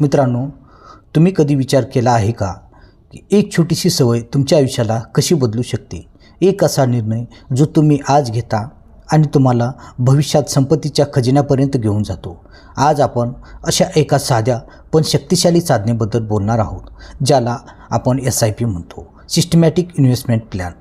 मित्रांनो तुम्ही कधी विचार केला आहे का की एक छोटीशी सवय तुमच्या आयुष्याला कशी बदलू शकते? एक असा निर्णय जो तुम्ही आज घेता आणि तुम्हाला भविष्यात संपत्तीच्या खजिन्यापर्यंत घेऊन जातो. आज आपण अशा एका साध्या पण शक्तिशाली साधनेबद्दल बोलणार आहोत ज्याला आपण एस आय पी म्हणतो सिस्टमॅटिक इन्व्हेस्टमेंट प्लॅन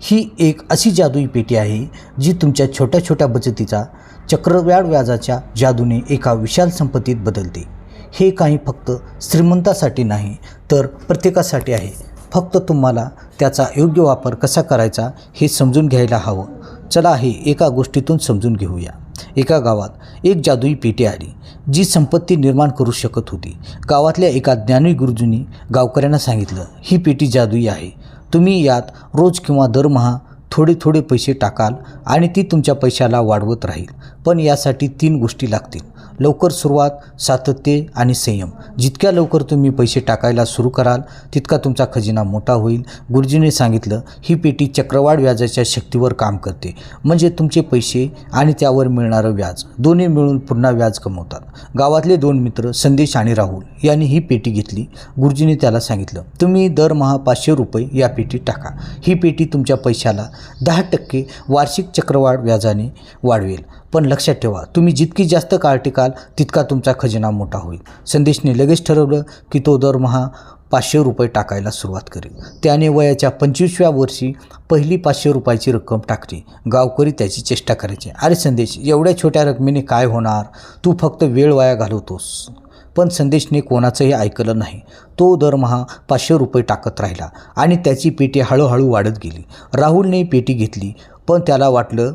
ही एक अशी जादुई पेटी आहे जी तुमच्या छोट्या छोट्या बचतीचा चक्रव्याढ व्याजाच्या जादूने एका विशाल संपत्तीत बदलते. हे काही फक्त श्रीमंतासाठी नाही तर प्रत्येकासाठी आहे. फक्त तुम्हाला त्याचा योग्य वापर कसा करायचा हे समजून घ्यायला हवं. चला हे एका गोष्टीतून समजून घेऊया. एका गावात एक जादुई पेटी आली जी संपत्ती निर्माण करू शकत होती. गावातल्या एका ज्ञानी गुरुजींनी गावकऱ्यांना सांगितलं ही पेटी जादुई आहे. तुम्ही यात रोज किंवा दरमहा थोडे थोडे पैसे टाकाल आणि ती तुमच्या पैशाला वाढवत राहील. पण यासाठी तीन गोष्टी लागतील. लवकर सुरुवात सातत्य आणि संयम. जितक्या लवकर तुम्ही पैसे टाकायला सुरू कराल तितका तुमचा खजिना मोठा होईल. गुरुजीने सांगितलं ही पेटी चक्रवाढ व्याजाच्या शक्तीवर काम करते. म्हणजे तुमचे पैसे आणि त्यावर मिळणारं व्याज. दोन्ही मिळून पुन्हा व्याज कमवतात. गावातले दोन मित्र संदेश आणि राहुल यांनी ही पेटी घेतली. गुरुजीने त्याला सांगितलं तुम्ही दरमहा पाचशे रुपये या पेटीत टाका. ही पेटी तुमच्या पैशाला दहा टक्के वार्षिक चक्रवाढ व्याजाने वाढवेल. पण लक्षात ठेवा तुम्ही जितकी जास्त काळ टिकाल तितका तुमचा खजिना मोठा होईल. संदेशने लगेच ठरवलं की तो दरमहा पाचशे रुपये टाकायला सुरुवात करेल. त्याने वयाच्या पंचवीसव्या वर्षी पहिली पाचशे रुपयाची रक्कम टाकली. गावकरी त्याची चेष्टा करायची. अरे संदेश एवढ्या छोट्या रकमेने काय होणार? तू फक्त वेळ वाया घालवतोस. पण संदेशने कोणाचंही ऐकलं नाही. तो दरमहा पाचशे रुपये टाकत राहिला आणि त्याची पेटी हळूहळू वाढत गेली. राहुलने पेटी घेतली पण त्याला वाटलं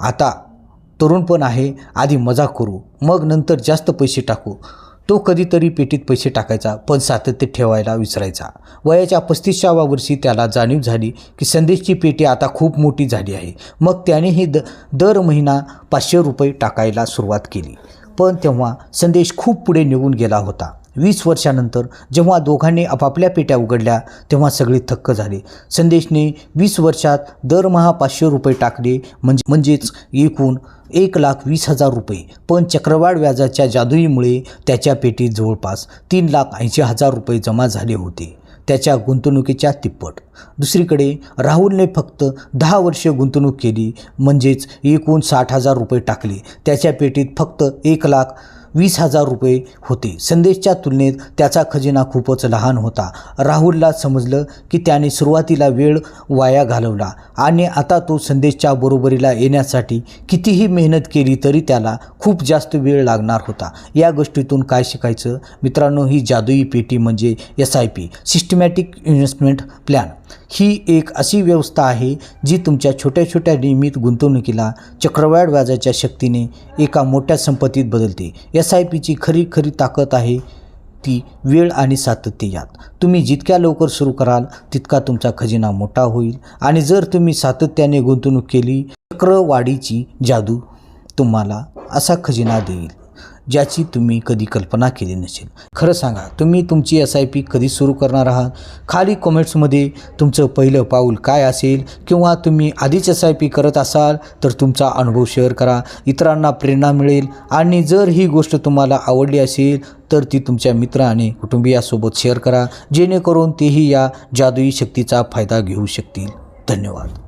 आता तरुणपण आहे आधी मजा करू मग नंतर जास्त पैसे टाकू. तो कधीतरी पेटीत पैसे टाकायचा पण सातत्य ठेवायला विसरायचा. वयाच्या पस्तीसाव्या वर्षी त्याला जाणीव झाली की संदेशची पेटी आता खूप मोठी झाली आहे. मग त्यानेही द दर महिना पाचशे रुपये टाकायला सुरुवात केली. पण तेव्हा संदेश खूप पुढे निघून गेला होता. वीस वर्षानंतर जेव्हा दोघांनी आपापल्या पेट्या उघडल्या तेव्हा सगळे थक्क झाले. संदेशने वीस वर्षात दरमहा पाचशे रुपये टाकले म्हणजे म्हणजेच एकूण एक लाख वीस हजार रुपये. पण चक्रवाढ व्याजाच्या जादुईमुळे त्याच्या पेटीत जवळपास तीन लाख ऐंशी हजार रुपये जमा झाले होते. त्याच्या गुंतवणुकीच्या तिप्पट. दुसरीकडे राहुलने फक्त दहा वर्षे गुंतवणूक केली म्हणजेच एकूण साठ हजार रुपये टाकले. त्याच्या पेटीत फक्त एक लाख वीस हजार रुपये होते. संदेशच्या तुलनेत त्याचा खजिना खूपच लहान होता. राहुलला समजलं की त्याने सुरुवातीला वेळ वाया घालवला आणि आता तो संदेशच्या बरोबरीला येण्यासाठी कितीही मेहनत केली तरी त्याला खूप जास्त वेळ लागणार होता. या गोष्टीतून काय शिकायचं? मित्रांनो ही जादुई पेटी म्हणजे S I P systematic investment plan ही एक अशी व्यवस्था आहे जी तुमच्या छोट्या छोट्या नियमित गुंतवणुकीला चक्रवाढ व्याजाच्या शक्तीने एका मोठ्या संपत्तीत बदलते. एस आय पीची खरी खरी ताकद आहे ती वेळ आणि सातत्य यात. तुम्ही जितक्या लवकर सुरू कराल तितका तुमचा खजिना मोठा होईल. आणि जर तुम्ही सातत्याने गुंतवणूक केली चक्रवाढीची जादू तुम्हाला असा खजिना देईल. ज्याची तुम्ही कधी कल्पना केली नसेल. खरं सांगा तुम्ही तुमची एस आय पी कधी सुरू करणार आहात? खाली कमेंट्समध्ये तुमचं पहिलं पाऊल काय असेल? किंवा तुम्ही आधीच एस आय पी करत असाल तर तुमचा अनुभव शेअर करा. इतरांना प्रेरणा मिळेल. आणि जर ही गोष्ट तुम्हाला आवडली असेल तर ती तुमच्या मित्र आणि कुटुंबियासोबत शेअर करा. जेणेकरून तेही या जादुई शक्तीचा फायदा घेऊ शकतील. धन्यवाद.